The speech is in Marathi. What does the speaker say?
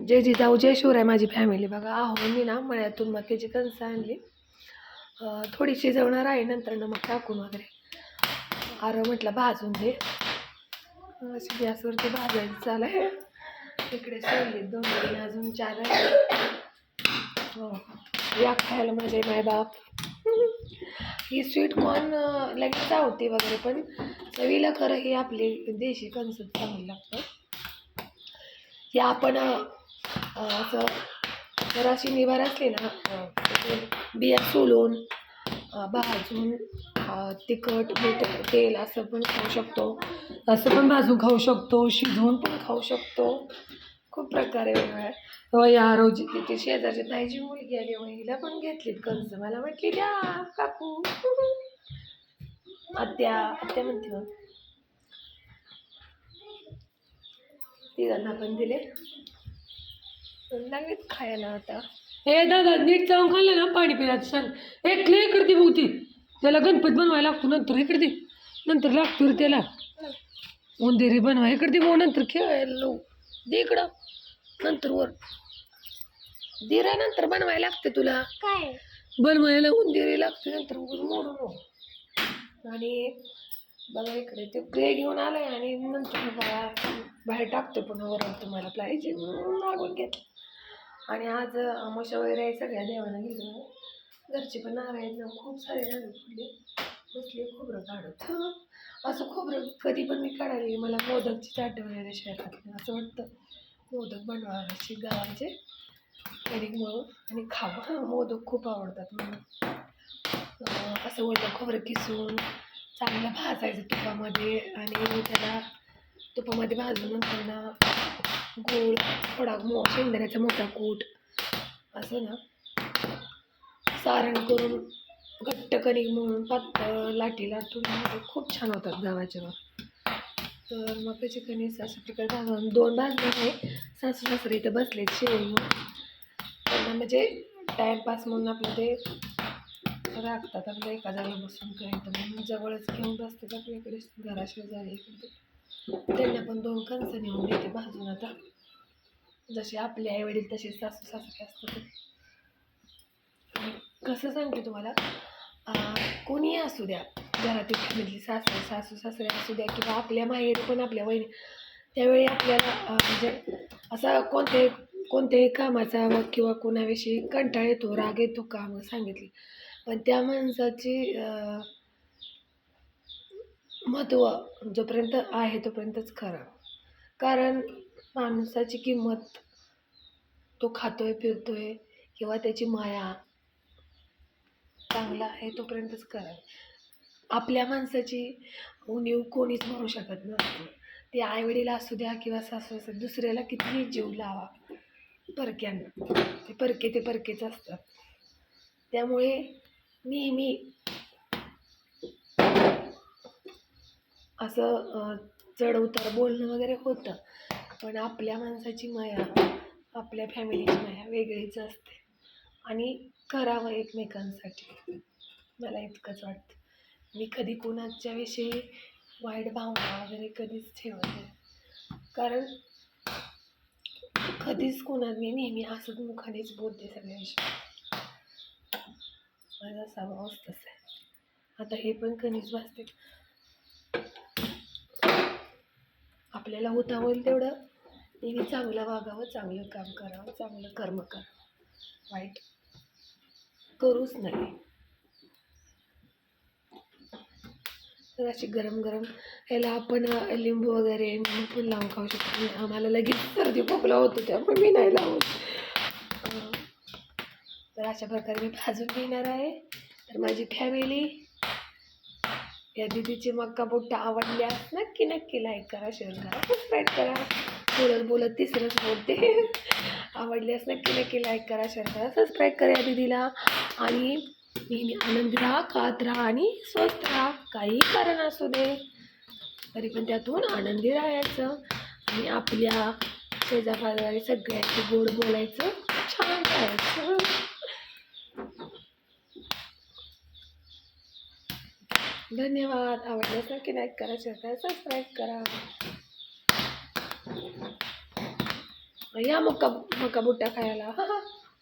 जय जिजाऊ जय शिवराय माझी फॅमिली बघा आहो मी ना मळ्यातून मक्याची कणसं आणली. थोडी शिजवणार आहे नंतर ना मग टाकून वगैरे. आरं म्हटलं भाजून दे. अशी गॅसवरती भाजायचं चालू आहे इकडे सोडली दोन तीन अजून चार हो या खायला माझे माय बाप. ही स्वीट कॉर्न लगेच आवडते वगैरे पण चवीला खरं ही आपली देशी कणसं चांगली लागतं हे आपण असं जराशी निभार असली ना बिया सोलून भाजून तिखट मीठ तेल असं पण खाऊ शकतो. असं पण भाजून खाऊ शकतो शिजवून पण खाऊ शकतो. खूप प्रकारे वेगवेगळ्या हो या रोजी तिथे शेजारची ताईची मुलगी आली महिला पण घेतलीत कंस मला म्हटली द्या काकू. आत्या आत्या म्हणते मग. तिघांना पण दिले. लागलेत खायला आता हे दादा नीट जाऊन खाल्लं ना पाणी पिण्याचं छान एक लय करते बहुती त्याला गणपती बनवायला लागतो नंतर इकडे दे नंतर लागतो रे त्याला. उंदेरी बनवा इकडे दे भाऊ नंतर खेळायला दे इकडं. नंतर वर. दिरा नंतर बनवायला लागते तुला. काय? बनवायला उंदिरी लागते नंतर उगाच मोडू नको आणि बघा इकडे ते क्ले घेऊन आलाय आणि नंतर बघा बाहेर टाकतो पण वरून तुम्हाला पाहिजे म्हणून मागून घेतलं. आणि आज अमाशा वगैरे आहे सगळ्या देवांना गेलो. घरचे पण नारळ आहेत ना खूप सारे नारळ फुटले बसले खोबरं काढत. असं खोबरं कधी पण मी काढायला मला मोदकची चाट वगैरे शहरात असं वाटतं. मोदक बनवायचे गावाचे कणिक मळून आणि खावं. मोदक खूप आवडतात मला. असं ओलं खोबरं किसून चांगलं भाजायचं तुपामध्ये आणि त्याला तुपामध्ये भाजून नंतर ना गूळ थोडा मो शेंगदाण्याचा मोठा कूट असं ना सारण करून घट्ट कणिक म्हणून पातळ लाठी लाटून ते खूप छान होतात गव्हाच्या तर मग त्याची कणी सासू तिकडे भाजून दोन भाजले आहे. सासू सासरे इथं बसलेत शिवून त्यांना म्हणजे टाईमपास म्हणून आपलं ते राखतात आपलं एका जागी बसून करायचं म्हणून जवळच घेऊन बसतात आपल्याकडे घराशेजारी इकडे. त्यांना पण दोन कणसं नेऊन देते भाजून आता. जसे आपले आई वडील तसे सासू सासरे असतात कसं सांगते तुम्हाला कोणीही असू द्या घरातील फॅमिली सासू सासू सासरे असू द्या किंवा आपल्या माहेर पण आपल्या वहिनी त्यावेळी आपल्याला म्हणजे असा कोणत्याही कोणत्याही कामाचा किंवा कोणाविषयी कंटाळ येतो राग येतो कामं सांगितली. पण त्या माणसाची महत्त्व जोपर्यंत आहे तोपर्यंतच खरं. कारण माणसाची किंमत तो खातोय पिरतोय किंवा त्याची माया चांगला आहे तोपर्यंतच करा आपल्या माणसाची उणीव कोणीच म्हणू शकत नसतं. ते आईवडील असू द्या किंवा सासू असू दुसऱ्याला कितीही जीव लावा परक्यांना. ते परके ते परकेच असतात. त्यामुळे नेहमी असं चढ उतार बोलणं वगैरे होतं पण आपल्या माणसाची माया आपल्या फॅमिलीची माया वेगळीच असते. आणि करावं एकमेकांसाठी. मला इतकंच वाटतं. मी कधी कोणाच्या विषयी वाईट भावना वगैरे कधीच ठेवत नाही. कारण कधीच कोणा मी नेहमी हसत मुखानेच बोलते सगळ्यांशी. माझा स्वभावच तसा आहे. आता हे पण कणीस भाजते. आपल्याला होता होईल तेवढं. नेहमी चांगलं वागावं चांगलं काम करावं चांगलं कर्म करावं. वाईट करूच नाही तर अशी गरम गरम ह्याला आपण लिंबू वगैरे पण लावून खाऊ शकतो. आम्हाला लगेच सर्दी खोकला होतो त्यामुळे मी नाही लावत. तर अशा प्रकारे मी भाजून घेणार आहे. तर माझी फॅमिली या दीदीची मक्का बुट्टा आवडल्यास नक्की नक्की लाईक करा शेअर करा सबस्क्राईब करा. बोलत बोलत तिसरंच बोलते. आवडल्यास नक्की नक्की लाईक करा शेअर करा सबस्क्राईब करा या दीदीला. आणि नेहमी आनंदी राहा खात राहा आणि स्वस्त राहा. काही कारण असू दे तरी पण त्यातून आनंदी राहायचं. आणि आपल्या शेजापाजारी सगळ्यांची गोड बोलायचं छान राहायचं. धन्यवाद. आवडल्यास नक्की लाईक करा शेअर करा सबस्क्राईब करा. या मका मका बुट्ट्या खायला. हा हा